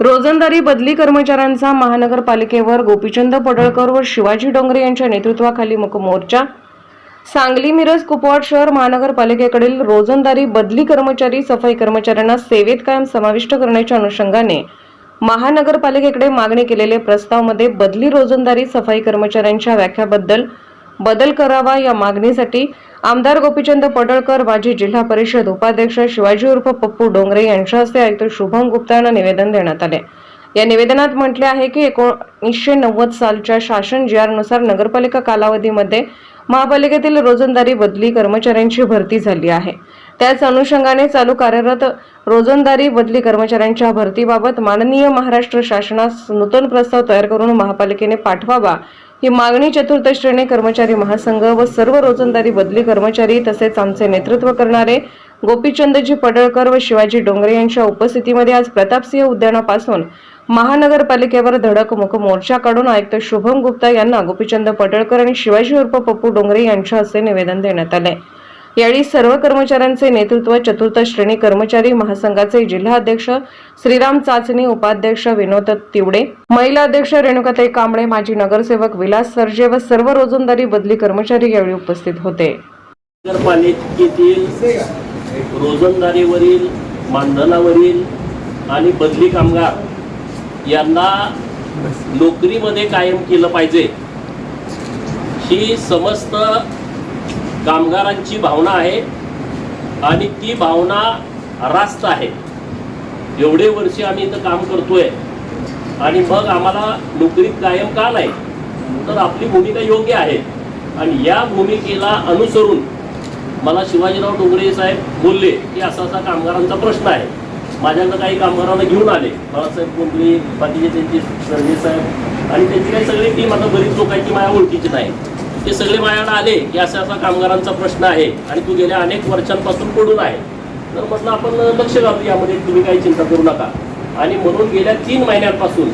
रोजंदारी बदली कर्मचाऱ्यांचा महानगरपालिकेवर गोपीचंद पडळकर व शिवाजी डोंगरे यांच्या नेतृत्वाखाली मुक मोर्चा सांगली मिरज कुपवाड शहर महानगरपालिकेकडील रोजंदारी बदली कर्मचारी सफाई कर्मचाऱ्यांना सेवेत कायम समाविष्ट करण्याच्या अनुषंगाने महानगरपालिकेकडे मागणी केलेले प्रस्तावमध्ये बदली रोजंदारी सफाई कर्मचाऱ्यांच्या व्याख्याबद्दल बदल करावा या मागणीसाठी आमदार गोपीचंद पडळकर माजी जिल्हा परिषद उपाध्यक्ष शिवाजी उर्फ पप्पू डोंगरे यांच्या हस्ते आयुक्त शुभम गुप्ता यांना निवेदन देण्यात आले. या निवेदनात म्हटले आहे की एकोणीसशे नव्वद सालच्या शासन जी नुसार नगरपालिका कालावधीमध्ये महापालिकेतील रोजंदारी बदली कर्मचाऱ्यांची भरती झाली आहे. त्याच अनुषंगाने चालू कार्यरत रोजंदारी बदली कर्मचाऱ्यांच्या भरतीबाबत माननीय महाराष्ट्र शासनास नूतन प्रस्ताव तयार करून महापालिकेने पाठवावा ही मागणी चतुर्थ श्रेणी कर्मचारी महासंघ व सर्व रोजंदारी बदली कर्मचारी तसेच आमचे नेतृत्व करणारे गोपीचंदजी पडळकर व शिवाजी डोंगरे यांच्या उपस्थितीमध्ये आज प्रतापसिंह उद्यानापासून महानगरपालिकेवर धडक मुख मोर्चा काढून आयुक्त शुभम गुप्ता यांना गोपीचंद पडळकर आणि शिवाजी उर्फ पप्पू डोंगरे यांच्या हस्ते निवेदन देण्यात आले. यावेळी सर्व कर्मचाऱ्यांचे नेतृत्व चतुर्थ श्रेणी कर्मचारी महासंघाचे जिल्हा अध्यक्ष श्रीराम चाचणी उपाध्यक्ष विनोद तिवडे महिला अध्यक्ष रेणुकाताई कांबळे माजी नगरसेवक विलास सरजे व सर्व रोजंदारी बदली कर्मचारी यावेळी उपस्थित होते. नगरपालिकेतील रोजंदारीवरील मानधनावरील आणि बदली कामगार यांना नोकरीमध्ये कायम केलं पाहिजे. ही समस्त कामगारांची भावना आहे आणि ती भावना रास्त आहे. एवढे वर्ष आम्ही इथं काम करतोय आणि मग आम्हाला नोकरीत कायम का नाही? तर आपली भूमिका योग्य आहे. आणि या भूमिकेला अनुसरून मला शिवाजीराव डोंगरे साहेब बोलले की असा असा कामगारांचा प्रश्न आहे. माझ्याकडं काही कामगारांना घेऊन आले. बाळासाहेब कोंबळे बाकीचे त्यांचे सरजे साहेब आणि त्यांची काही सगळी टीम आता बरीच लोकांची माझ्या ओळखीची नाही ते सगळे माझ्याकडे आले की असा असा कामगारांचा प्रश्न आहे आणि तू गेल्या अनेक वर्षांपासून पडून आहे. तर म्हटलं आपण लक्ष घालू यामध्ये तुम्ही काही चिंता करू नका. आणि म्हणून गेल्या तीन महिन्यांपासून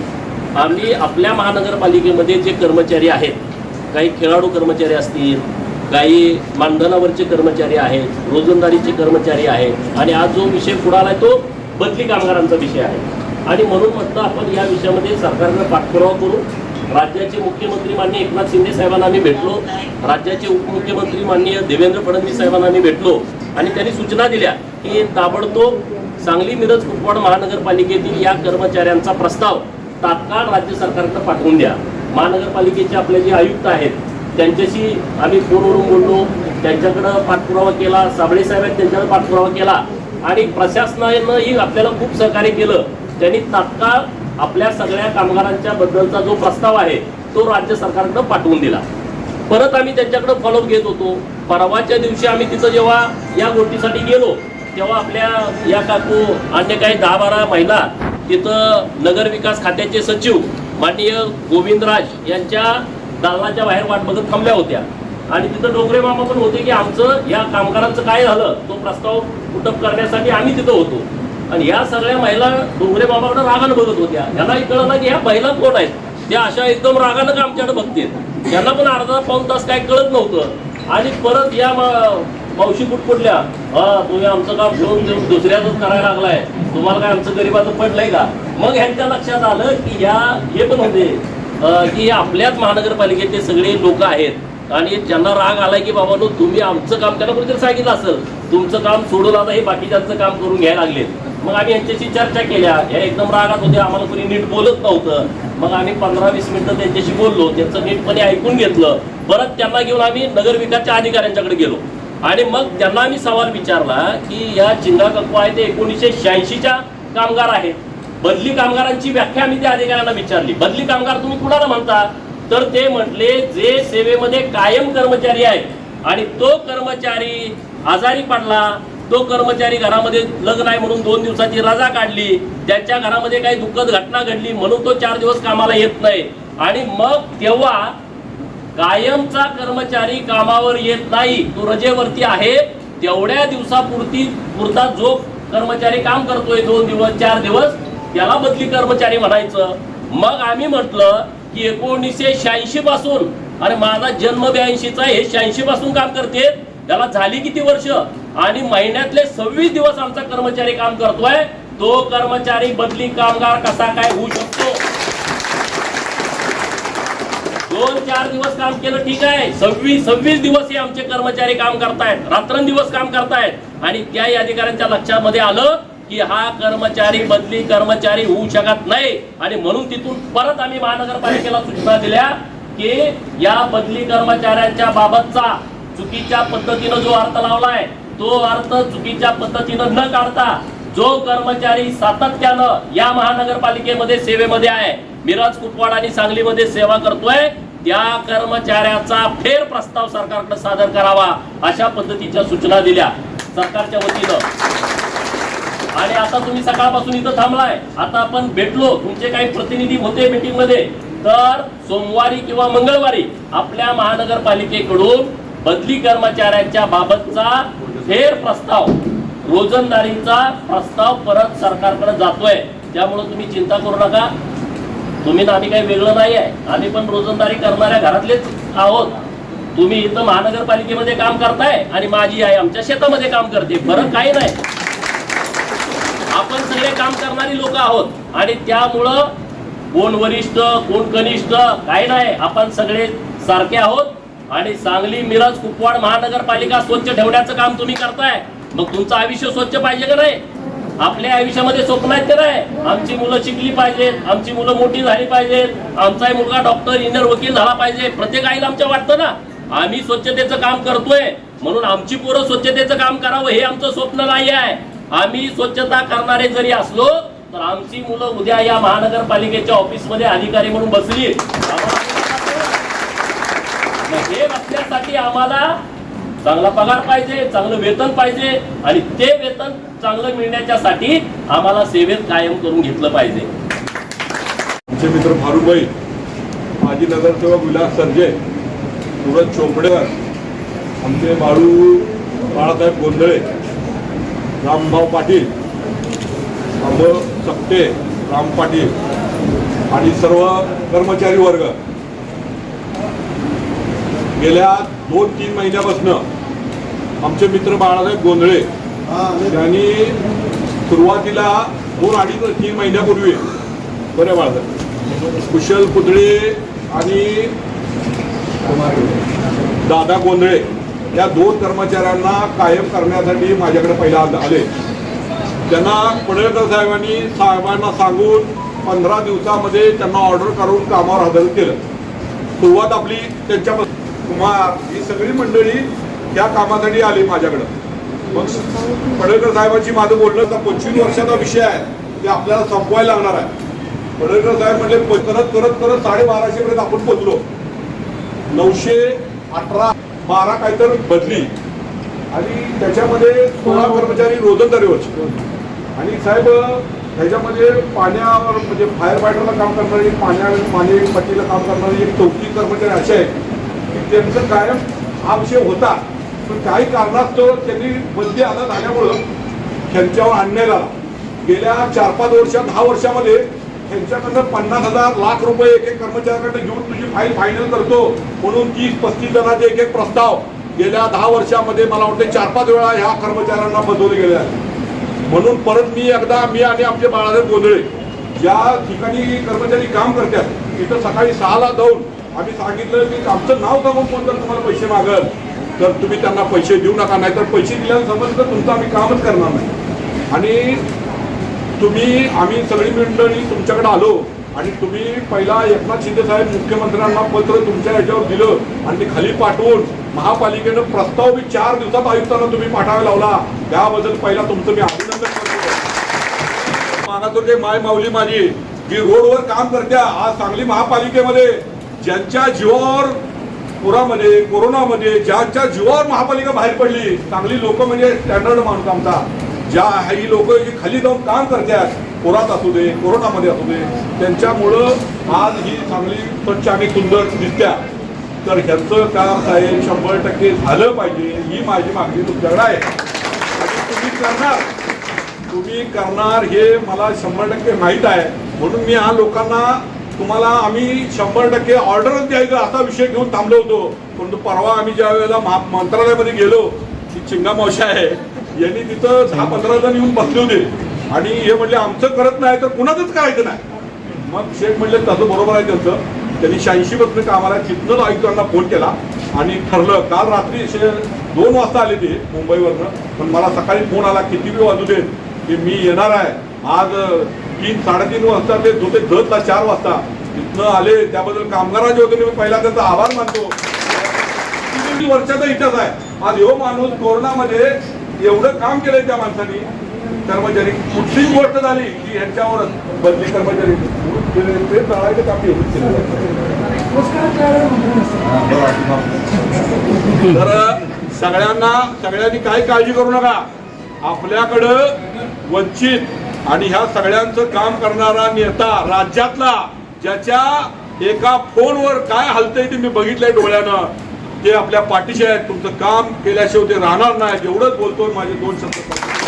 आम्ही आपल्या महानगरपालिकेमध्ये जे कर्मचारी आहेत काही खेळाडू कर्मचारी असतील काही मानधनावरचे कर्मचारी आहेत रोजंदारीचे कर्मचारी आहेत आणि आज जो विषय पुढे आहे तो बदली कामगारांचा विषय आहे. आणि म्हणून म्हटलं आपण या विषयामध्ये सरकारनं पाठपुरावा करू राज्याचे मुख्यमंत्री माननीय एकनाथ शिंदे साहेबांना आम्ही भेटलो. राज्याचे उपमुख्यमंत्री माननीय देवेंद्र फडणवीस साहेबांना आम्ही भेटलो. आणि त्यांनी सूचना दिल्या की ताबडतोब सांगली मिरज कुपवाड महानगरपालिकेतील या कर्मचाऱ्यांचा प्रस्ताव तात्काळ राज्य सरकारकडे पाठवून द्या. महानगरपालिकेचे आपले जे आयुक्त आहेत त्यांच्याशी आम्ही फोनवरून बोललो. त्यांच्याकडं पाठपुरावा केला साबळे साहेब त्यांच्याकडे पाठपुरावा केला. आणि प्रशासनानंही आपल्याला खूप सहकार्य केलं. त्यांनी तात्काळ आपल्या सगळ्या कामगारांच्या बद्दलचा जो प्रस्ताव आहे तो राज्य सरकारकडे पाठवून दिला. परत आम्ही त्यांच्याकडे फॉलोअप घेत होतो. परवाच्या दिवशी आम्ही तिथं जेव्हा या गोष्टीसाठी गेलो तेव्हा आपल्या या काकू अन्य काही दहा बारा महिला तिथं नगर विकास खात्याचे सचिव माननीय गोविंदराज यांच्या दालनाच्या बाहेर वाट बघत थांबल्या होत्या. आणि तिथं डोंगरे मामा पण होते की आमचं या कामगारांचं काय झालं तो प्रस्ताव कुटप करण्यासाठी आम्ही तिथं होतो. आणि या सगळ्या महिला डोंगरे बाबाकडे रागानं बघत होत्या. यांनाही कळलं की ह्या महिला कोण आहेत? त्या अशा एकदम रागानं का आमच्याकडे बघतील? त्यांना पण अर्धा पाऊन तास काय कळत नव्हतं. आणि परत या मावशी कुटकुटल्या हा तुम्ही आमचं काम घेऊन देऊन दुसऱ्याच करायला लागलाय. तुम्हाला काय आमचं गरीबाचं पडलंय का? मग ह्यांच्या लक्षात आलं की या हे पण होते. की आपल्याच महानगरपालिकेचे सगळे लोक आहेत. आणि ज्यांना राग आलाय की बाबा तुम्ही आमचं काम त्यांना कोणीतरी सांगितलं असेल तुमचं काम सोडून आता हे बाकीच्यांचं काम करून घ्यायला लागले मग आम्ही यांच्याशी चर्चा केल्या. या एकदम रागात होते आम्हाला कोणी नीट बोलत नव्हतं. मग आम्ही पंधरा वीस मिनिटं त्यांच्याशी बोललो. त्यांचं नीटपणे ऐकून घेतलं. परत त्यांना घेऊन आम्ही नगरविकासच्या अधिकाऱ्यांच्याकडे गेलो. आणि मग त्यांना आम्ही सवाल विचारला की या चिंगा कक्कू आहे ते एकोणीसशे शहाऐंशीच्या कामगार आहेत. बदली कामगारांची व्याख्या आम्ही त्या अधिकाऱ्यांना विचारली. बदली कामगार तुम्ही कुणाला म्हणता? तर ते म्हटले जे सेवेमध्ये कायम कर्मचारी आहेत. आणि तो कर्मचारी आजारी पडला तो कर्मचारी घरामध्ये लग्न आहे म्हणून दोन दिवसाची रजा काढली. त्यांच्या घरामध्ये काही दुःखद घटना घडली म्हणून तो चार दिवस कामाला येत नाही. आणि मग तेव्हा कायमचा कर्मचारी कामावर येत नाही. तो रजेवरती आहे. तेवढ्या दिवसापुरती पुरता जो कर्मचारी काम करतोय दोन दिवस चार दिवस त्याला बदली कर्मचारी म्हणायचं. मग आम्ही म्हटलं की एकोणीसशे शहाऐंशी पासून अरे माझा जन्म ब्याऐंशीचा हे शहाऐंशी पासून काम करते. त्याला झाली किती वर्ष? आणि महिन्यातले सव्वीस दिवस आमचा कर्मचारी काम करतोय. तो कर्मचारी बदली कामगार कसा काय होऊ शकतो? दोन चार दिवस काम केलं ठीक आहे. सव्वीस सव्वीस दिवस हे आमचे कर्मचारी काम करतायत. रात्रंदिवस काम करतायत. आणि त्याही अधिकाऱ्यांच्या लक्षामध्ये आलं की हा कर्मचारी बदली कर्मचारी होऊ शकत नाही. आणि म्हणून तिथून परत आम्ही महानगरपालिकेला सूचना दिल्या की या बदली कर्मचाऱ्यांच्या बाबतचा चुकीच्या पद्धतीनं जो अर्थ लावलाय तो अर्थ चुकीच्या पद्धतीनं न काढता जो कर्मचारी सातत्यानं या महानगरपालिकेमध्ये सेवेमध्ये आहे मिरज कुपवाड आणि सांगलीमध्ये सेवा करतोय त्या कर्मचाऱ्याचा फेर प्रस्ताव सरकारकडे सादर करावा अशा पद्धतीच्या सूचना दिल्या सरकारच्या वतीनं. आणि आता तुम्ही सकाळपासून इथं थांबलाय. आता आपण भेटलो तुमचे काही प्रतिनिधी होते मीटिंगमध्ये तर सोमवारी किंवा मंगळवारी आपल्या महानगरपालिकेकडून बदली कर्मचाऱ्यांच्या बाबतचा फेर प्रस्ताव रोजंदारीचा प्रस्ताव परत सरकारकडे जातोय. त्यामुळे तुम्ही चिंता करू नका. तुम्ही ना आम्ही काही वेगळं नाही आहे. आम्ही पण रोजंदारी करणाऱ्या घरातलेच आहोत. तुम्ही इथं महानगरपालिकेमध्ये काम करताय आणि माझी आई आमच्या शेतामध्ये काम करते. फरक काही नाही. आपण सगळे काम करणारी लोक आहोत. आणि त्यामुळं कोण वरिष्ठ कोण कनिष्ठ काही नाही. आपण सगळे सारखे आहोत. आणि सांगली मिरज कुपवाड महानगरपालिका स्वच्छ ठेवण्याचं काम तुम्ही करताय. मग तुमचं आयुष्य स्वच्छ पाहिजे का नाही? आपल्या आयुष्यामध्ये स्वप्न आहेत का नाही? आमची मुलं शिकली पाहिजेत आमची मुलं मोठी झाली पाहिजेत आमचाही मुलगा डॉक्टर इंजिनियर वकील झाला पाहिजे. प्रत्येक आईला आमच्या वाटतं ना? आम्ही स्वच्छतेचं काम करतोय. म्हणून आमची पोरं स्वच्छतेचं काम करावं हे आमचं स्वप्न नाही आहे. आम्ही स्वच्छता करणारे जरी असलो तर आमची मुलं उद्या या महानगरपालिकेच्या ऑफिसमध्ये अधिकारी म्हणून बसली. हे बसण्यासाठी आम्हाला चांगला पगार पाहिजे चांगलं वेतन पाहिजे आणि ते वेतन चांगलं मिळण्याच्यासाठी आम्हाला सेवेत कायम करून घेतलं पाहिजे. आमचे मित्र फारुबाई माजी नगरसेवक विलास सरजे सुरज चोपडेकर आमचे बाळू बाळासाहेब गोंधळे रामभाऊ पाटील अमोल सक्ते राम पाटील आणि सर्व कर्मचारी वर्ग. गेल्या दोन तीन महिन्यापासून आमचे मित्र बाळासाहेब गोंधळे यांनी सुरुवातीला दोन अडीच तीन महिन्यापूर्वी बरे बाळासाहेब कुशल पुतळे आणि दादा गोंधळे या दोन कर्मचाऱ्यांना कायम करण्यासाठी माझ्याकडे पहिला आले- त्यांना पडळकर साहेबांनी साहेबांना सांगून पंधरा दिवसामध्ये त्यांना ऑर्डर करून कामावर हजर केलं. सुरुवात आपली त्यांच्या कुमार ही सगळी मंडळी या कामासाठी आली माझ्याकडं. मग पडळकर साहेबांची माझं बोलणं तर पंचवीस वर्षाचा विषय आहे. ते आपल्याला संपवायला लागणार आहे. पडळकर साहेब म्हणजे करत करत करत साडेबाराशे पर्यंत आपण पोचलो. नऊशे अठरा बारा काहीतरी बदली. आणि त्याच्यामध्ये सोळा कर्मचारी रोजंदारीवरचे. आणि साहेब त्याच्यामध्ये पाण्यावर म्हणजे फायर फायटरला काम करणारी पाण्या पाणी पट्टीला काम करणारी एक चौथी कर्मचारी असे आहेत त्यांचं कायम हा विषय होता. पण काही कारणास्तव त्यांनी बदली आता झाल्यामुळं त्यांच्यावर अन्याय झाला. गेल्या चार पाच वर्षात दहा वर्षामध्ये त्यांच्याकडनं पन्नास हजार लाख रुपये एक एक कर्मचाऱ्याकडे घेऊन तुझी फाईल फायनल करतो म्हणून तीस पस्तीस जणांचे एक एक प्रस्ताव गेल्या दहा वर्षामध्ये मला वाटते चार पाच वेळा ह्या कर्मचाऱ्यांना बदलले गेले आहेत. म्हणून परत मी एकदा मी आणि आमचे बाळासाहेब गोंधळे ज्या ठिकाणी कर्मचारी काम करतात. तिथं सकाळी सहाला जाऊन आम्ही सांगितलं की आमचं नाव सांगून कोण जर तुम्हाला पैसे मागल तर तुम्ही त्यांना पैसे देऊ नका नाहीतर पैसे दिल्यानं तर तुमचं आम्ही कामच करणार नाही. आणि तुम्ही आम्ही सगळी मंडळी तुमच्याकडे आलो आणि तुम्ही पहिला एकनाथ शिंदे साहेब मुख्यमंत्र्यांना पत्र तुमच्या याच्यावर दिलं आणि ते खाली पाठवून महापालिकेनं प्रस्ताव बी चार दिवसात आयुक्तांना तुम्ही पाठवायला लावला. त्याबद्दल पहिला तुमचं मी अभिनंदन करतो. मानातून जे माय माऊली माझी जी रोडवर काम करत्या आज सांगली महापालिकेमध्ये. ज्यांच्या जीवावर पुरामध्ये कोरोनामध्ये ज्याच्या जीवावर महापालिका बाहेर पडली चांगली लोक म्हणजे स्टँडर्ड माणूस आमचा. ज्या ही लोक जी खाली जाऊन काम करतात पुरात असू दे कोरोनामध्ये असू दे त्यांच्यामुळं आज ही चांगली स्वच्छ आणि सुंदर दिसत्या. तर ह्यांचं काम साहेब शंभर टक्के झालं पाहिजे ही माझी मागणी तुमच्याकडे आहे. आणि तुम्ही करणार. तुम्ही करणार हे मला शंभर टक्के माहीत आहे. म्हणून मी हा लोकांना तुम्हाला आम्ही शंभर टक्के ऑर्डरच द्यायचं असा विषय घेऊन थांबलो होतो. परंतु परवा आम्ही ज्या वेळेला महा मंत्रालयामध्ये गेलो ती चिंगा मावशी आहे यांनी तिथं दहा पंधरा जण येऊन बसले होते. आणि हे म्हणले आमचं करत नाही तर कुणाचंच करायचं नाही. मग शेख म्हणले तसं बरोबर आहे त्यांचं. त्यांनी शहाऐंशी पासून कामाला तिथनं आयुक्तांना फोन केला. आणि ठरलं काल रात्री शे दोन वाजता आले ते मुंबईवरनं. पण मला सकाळी फोन आला किती वेळ वाजू देत? की मी येणार आहे. आज तीन साडेतीन वाजता ते झोपे धतला चार वाजता. तिथनं आले त्याबद्दल कामगारांचे होते मी पहिला त्यांचा आभार मानतो. वर्षाचा इतिहास आहे. आज यो माणूस कोरोनामध्ये एवढं काम केलंय त्या माणसाने. कर्मचारी कुठली गोष्ट झाली की ह्यांच्यावर बदली कर्मचारी ते चालायचं काम एवढंच केलं तर सगळ्यांना सगळ्यांनी काही काळजी करू नका. आपल्याकडं वंचित आणि ह्या सगळ्यांचं काम करणारा नेता राज्यातला ज्याच्या एका फोनवर काय हलतंय ते मी बघितलंय डोळ्यानं. ते आपल्या पाठीशी आहेत. तुमचं काम केल्याशिवाय ते राहणार नाही. एवढंच बोलतोय माझे दोन शब्द.